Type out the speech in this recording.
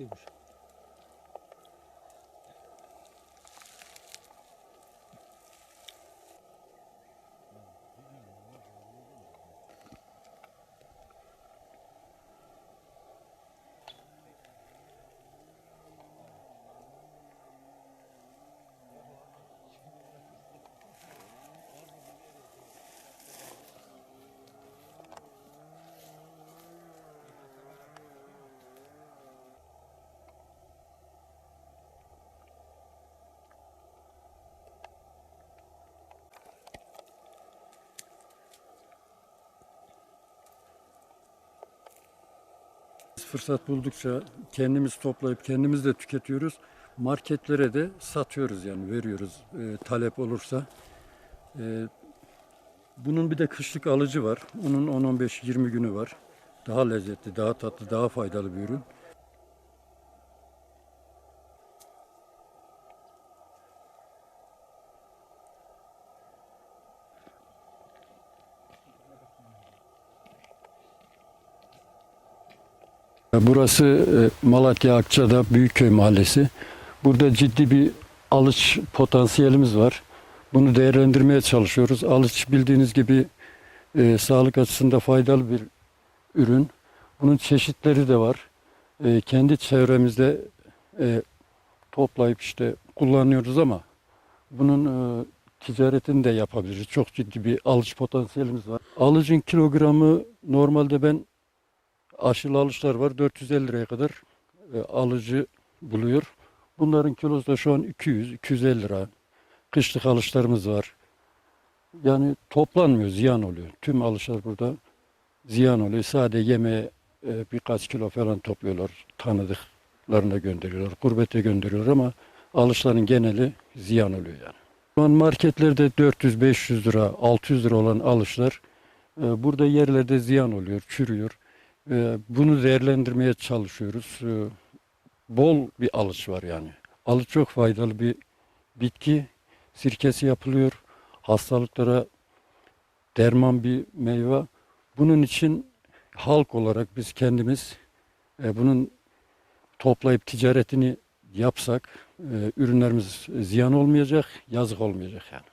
Steve. Fırsat buldukça kendimiz toplayıp kendimiz de tüketiyoruz. Marketlere de satıyoruz yani veriyoruz e, talep olursa. E, bunun bir de kışlık alıcı var. Onun 10-15-20 günü var. Daha lezzetli, daha tatlı, daha faydalı bir ürün. Burası e, Malatya Akça'da Büyükköy Mahallesi. Burada ciddi bir alış potansiyelimiz var. Bunu değerlendirmeye çalışıyoruz. Alış bildiğiniz gibi e, sağlık açısından faydalı bir ürün. Bunun çeşitleri de var. E, kendi çevremizde e, toplayıp işte kullanıyoruz ama bunun e, ticaretini de yapabiliriz. Çok ciddi bir alış potansiyelimiz var. Alıcın kilogramı normalde ben aşılı alışlar var 450 liraya kadar e, alıcı buluyor. Bunların kilosu da şu an 200-250 lira. Kışlık alışlarımız var. Yani toplanmıyor, ziyan oluyor. Tüm alışlar burada ziyan oluyor. Sadece yemeğe e, birkaç kilo falan topluyorlar. Tanıdıklarına gönderiyorlar, gurbete gönderiyorlar ama alışların geneli ziyan oluyor yani. Şu an marketlerde 400-500 lira, 600 lira olan alışlar e, burada yerlerde ziyan oluyor, çürüyor. E, Bunu değerlendirmeye çalışıyoruz. E, Bol bir alış var yani. Alıç çok faydalı bir bitki. Sirkesi yapılıyor. Hastalıklara derman bir meyve. Bunun için halk olarak biz kendimiz e, bunun toplayıp ticaretini yapsak e, ürünlerimiz ziyan olmayacak, yazık olmayacak yani.